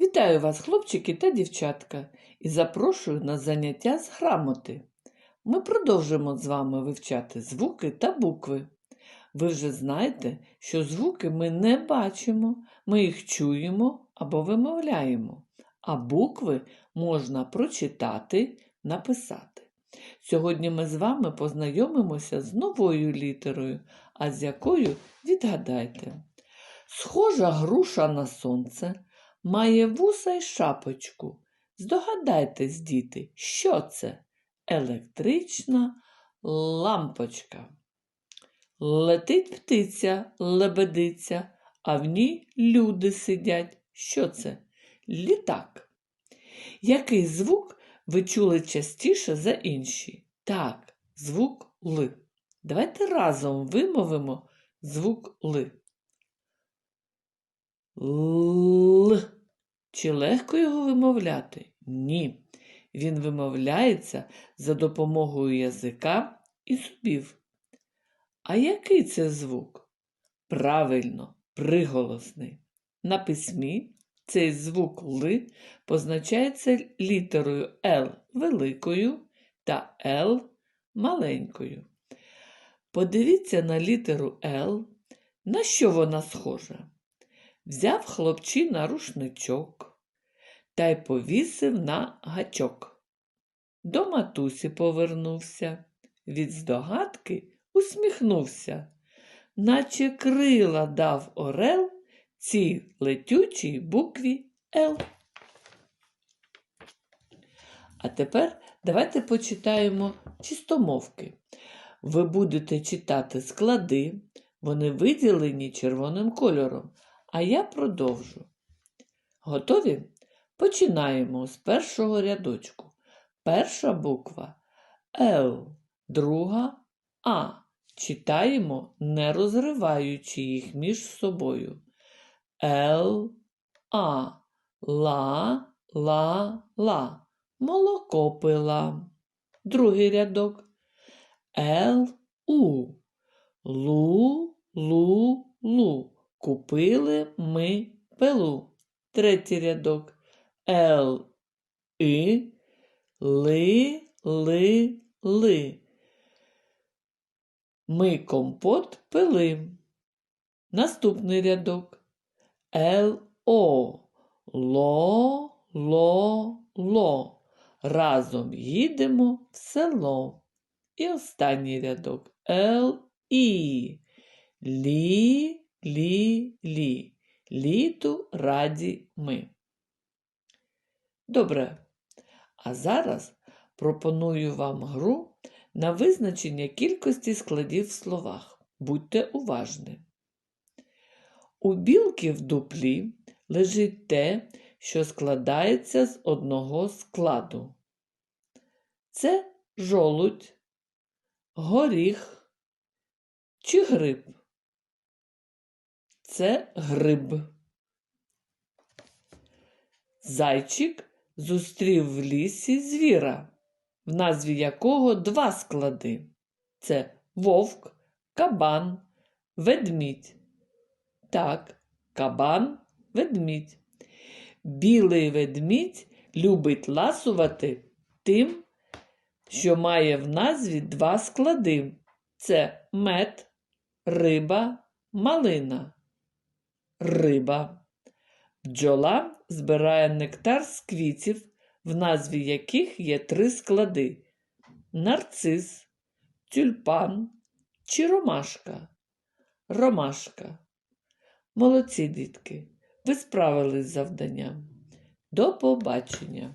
Вітаю вас, хлопчики та дівчатка, і запрошую на заняття з грамоти. Ми продовжимо з вами вивчати звуки та букви. Ви вже знаєте, що звуки ми не бачимо, ми їх чуємо або вимовляємо, а букви можна прочитати, написати. Сьогодні ми з вами познайомимося з новою літерою, а з якою відгадайте. Схожа груша на сонце, має вуса й шапочку. Здогадайтесь, діти, що це? Електрична лампочка. Летить птиця, лебедиця, а в ній люди сидять. Що це? Літак. Який звук ви чули частіше за інші? Так, звук Л. Давайте разом вимовимо звук Л. Л. Чи легко його вимовляти? Ні. Він вимовляється за допомогою язика і зубів. А який це звук? Правильно, приголосний. На письмі цей звук Л позначається літерою Л великою та Л маленькою. Подивіться на літеру Л, на що вона схожа. Взяв хлопчина рушничок та й повісив на гачок. До матусі повернувся, від здогадки усміхнувся, наче крила дав орел цій летючій букві Л. А тепер давайте почитаємо чистомовки. Ви будете читати склади, вони виділені червоним кольором. А я продовжу. Готові? Починаємо з першого рядочку. Перша буква Л, друга А. Читаємо, не розриваючи їх між собою. Л, А, ла, ла, ла. Молоко пила. Другий рядок. Л, У. Лу, лу, лу. Купили ми пилу. Третій рядок. Л, И, Ли, Ли, Ли. Ми компот пили. Наступний рядок. Л, О. Ло, ло, ло. Разом їдемо в село. І останній рядок. Л, І. Лі, лі, лі. Літу раді ми. Добре. А зараз пропоную вам гру на визначення кількості складів в словах. Будьте уважні. У білки в дуплі лежить те, що складається з одного складу. Це жолудь, горіх чи гриб. Це гриб. Зайчик зустрів в лісі звіра, в назві якого два склади. Це вовк, кабан, ведмідь. Так, кабан, ведмідь. Білий ведмідь любить ласувати тим, що має в назві два склади. Це мед, риба, малина риба. Бджола збирає нектар з квітів, в назві яких є три склади: нарцис, тюльпан чи ромашка. Ромашка. Молодці дітки, ви справились з завданням. До побачення!